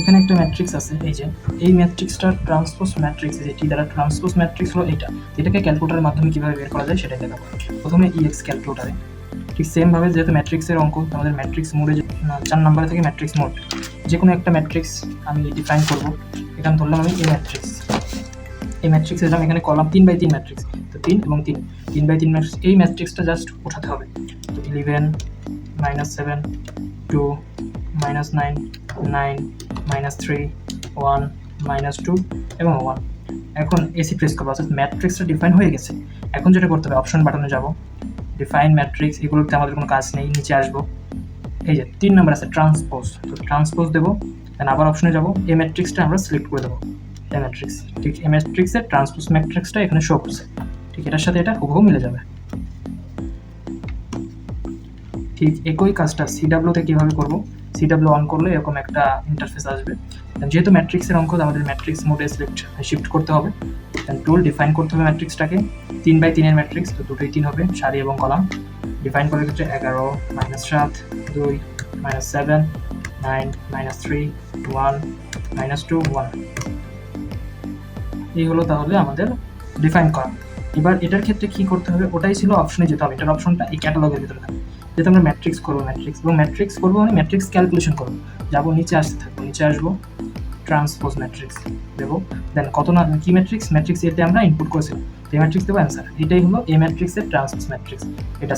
এখানে একটা ম্যাট্রিক্স আছে, এই যে, এই ম্যাট্রিক্সটার ট্রান্সপোজ ম্যাট্রিক্স যেটি দ্বারা ট্রান্সপোজ ম্যাট্রিক্স হলো এটা। এটাকে ক্যালকুলেটারের মাধ্যমে কীভাবে বের করা যায় সেটাই দেখাবো। প্রথমে ইএক্স ক্যালকুলেটারে ঠিক সেমভাবে যেহেতু ম্যাট্রিক্সের অঙ্ক, আমাদের ম্যাট্রিক্স মোডে চার নম্বরে থেকে ম্যাট্রিক্স মোড। যে কোনো একটা ম্যাট্রিক্স আমি ডিফাইন করব। এখানে ধরলাম আমি এই ম্যাট্রিক্স এই ম্যাট্রিক্স দিলাম এখানে কলাম তিন বাই তিন ম্যাট্রিক্স তো তিন এবং তিন। তিন বাই তিন ম্যাট্রিক্স এই ম্যাট্রিক্সটা জাস্ট উঠাতে হবে। তো eleven minus seven two minus nine nine minus three one minus two এবং ওয়ান এখন এসি প্রেস করব, অর্থাৎ ম্যাট্রিক্সটা ডিফাইন হয়ে গেছে। এখন যেটা করতে হবে অপশন বাটনে যাব। ডিফাইন ম্যাট্রিক্স এগুলোতে আমাদের কোনো কাজ নেই, নিচে আসব। এই যে, তিন নম্বর আছে ট্রান্সপোজ তো ট্রান্সপোজ দেবো দেন আবার অপশনে যাব। এই ম্যাট্রিক্সটা আমরা সিলেক্ট করে দেবো। এই ম্যাট্রিক্স ঠিক এই ম্যাট্রিক্সের ট্রান্সপোজ ম্যাট্রিক্সটা এখানে শো করছে। ঠিক, এটার সাথে এটা হুবহু মিলে যাবে। ঠিক, একই কাজটা সিডাব্লিউতে কীভাবে করব? সিডাব্লিউ অন করলে এরকম একটা ইন্টারফেস আসবে। যেহেতু ম্যাট্রিক্সের অঙ্ক, আমাদের ম্যাট্রিক্স মোডে সিলেক্ট শিফট করতে হবে। টুল ডিফাইন করতে হবে ম্যাট্রিক্সটাকে তিন বাই তিনের ম্যাট্রিক্স তো দুটোই তিন হবে, সারি এবং কলাম। ডিফাইন করার ক্ষেত্রে এগারো মাইনাস সাত, দুই minus seven nine minus three one minus two one এই হলো তাহলে আমাদের ডিফাইন করা। এবার এটার ক্ষেত্রে কি করতে হবে? ওটাই ছিল অপশনে যেতে হবে। এটার অপশনটা এই ক্যাটালগের ভিতরে থাকবে। যেহেতু আমরা ম্যাট্রিক্স করব ম্যাট্রিক্স এবং ম্যাট্রিক্স করব মানে ম্যাট্রিক্স ক্যালকুলেশন করব। যাব, নিচে আসতে থাকব, নিচে আসব ট্রান্সপোজ ম্যাট্রিক্স দেবো। দেন কত না, কি ম্যাট্রিক্স ম্যাট্রিক্স এতে আমরা ইনপুট করেছিলাম। এই ম্যাট্রিক্স দেবো অ্যান্সার এটাই হলো এ ম্যাট্রিক্সের ট্রান্সপোজ ম্যাট্রিক্স এটা